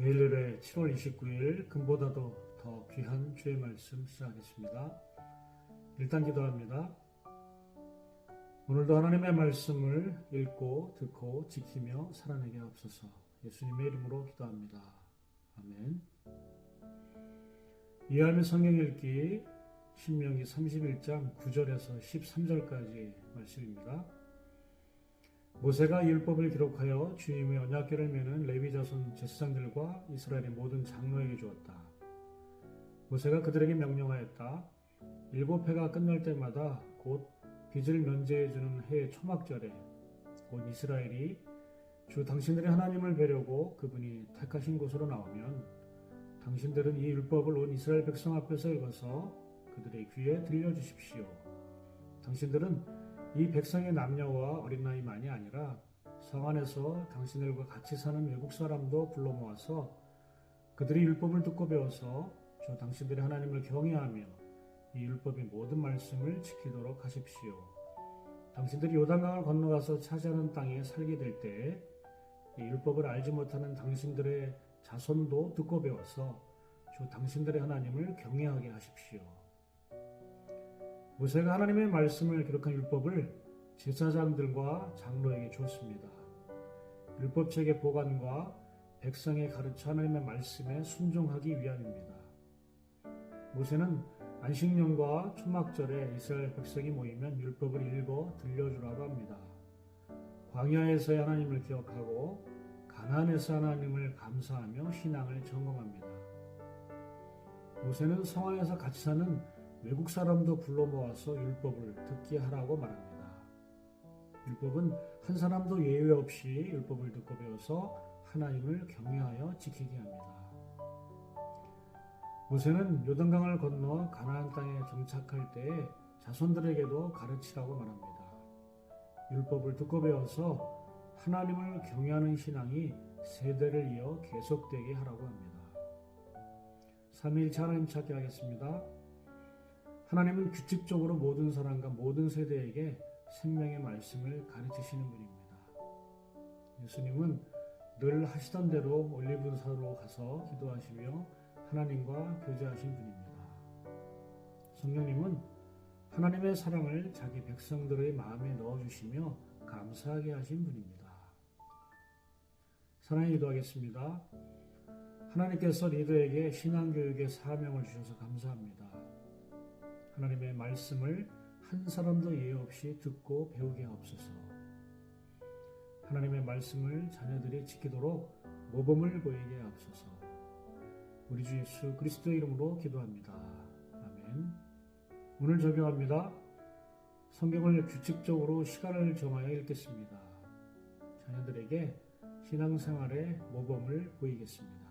매일 예배 7월 29일 금보다도 더 귀한 주의 말씀 시작하겠습니다. 일단 기도합니다. 오늘도 하나님의 말씀을 읽고 듣고 지키며 살아내게 하옵소서 예수님의 이름으로 기도합니다. 아멘. 이해하며 성경 읽기 신명기 31장 9절에서 13절까지 말씀입니다. 모세가 율법을 기록하여 주님의 언약궤를 메는 레위 자손 제사장들과 이스라엘의 모든 장로에게 주었다. 모세가 그들에게 명령하였다. 일곱 해가 끝날 때마다 곧 빚을 면제해 주는 해 초막절에 곧 이스라엘이 주 당신들의 하나님을 뵈려고 그분이 택하신 곳으로 나오면 당신들은 이 율법을 온 이스라엘 백성 앞에서 읽어서 그들의 귀에 들려 주십시오. 당신들은 이 백성의 남녀와 어린 나이만이 아니라 성 안에서 당신들과 같이 사는 외국 사람도 불러 모아서 그들이 율법을 듣고 배워서 주 당신들의 하나님을 경외하며 이 율법의 모든 말씀을 지키도록 하십시오. 당신들이 요단강을 건너가서 차지하는 땅에 살게 될 때에 이 율법을 알지 못하는 당신들의 자손도 듣고 배워서 주 당신들의 하나님을 경외하게 하십시오. 모세가 하나님의 말씀을 기록한 율법을 제사장들과 장로에게 주었습니다. 율법책의 보관과 백성의 가르쳐 하나님의 말씀에 순종하기 위함입니다. 모세는 안식년과 초막절에 이스라엘 백성이 모이면 율법을 읽어 들려주라고 합니다. 광야에서의 하나님을 기억하고 가나안에서 하나님을 감사하며 신앙을 점검합니다. 모세는 성안에서 같이 사는 외국 사람도 불러 모아서 율법을 듣게 하라고 말합니다. 율법은 한 사람도 예외 없이 율법을 듣고 배워서 하나님을 경외하여 지키게 합니다. 모세는 요단강을 건너 가나안 땅에 정착할 때에 자손들에게도 가르치라고 말합니다. 율법을 듣고 배워서 하나님을 경외하는 신앙이 세대를 이어 계속되게 하라고 합니다. 3일 하나님 찾기 하겠습니다. 하나님은 규칙적으로 모든 사람과 모든 세대에게 생명의 말씀을 가르치시는 분입니다. 예수님은 늘 하시던 대로 올리브사로 가서 기도하시며 하나님과 교제하신 분입니다. 성령님은 하나님의 사랑을 자기 백성들의 마음에 넣어주시며 감사하게 하신 분입니다. 사랑에 기도하겠습니다. 하나님께서 리더에게 신앙교육의 사명을 주셔서 감사합니다. 하나님의 말씀을 한 사람도 예외 없이 듣고 배우게 하옵소서. 하나님의 말씀을 자녀들이 지키도록 모범을 보이게 하옵소서. 우리 주 예수 그리스도의 이름으로 기도합니다. 아멘. 오늘 적용합니다. 성경을 규칙적으로 시간을 정하여 읽겠습니다. 자녀들에게 신앙생활의 모범을 보이겠습니다.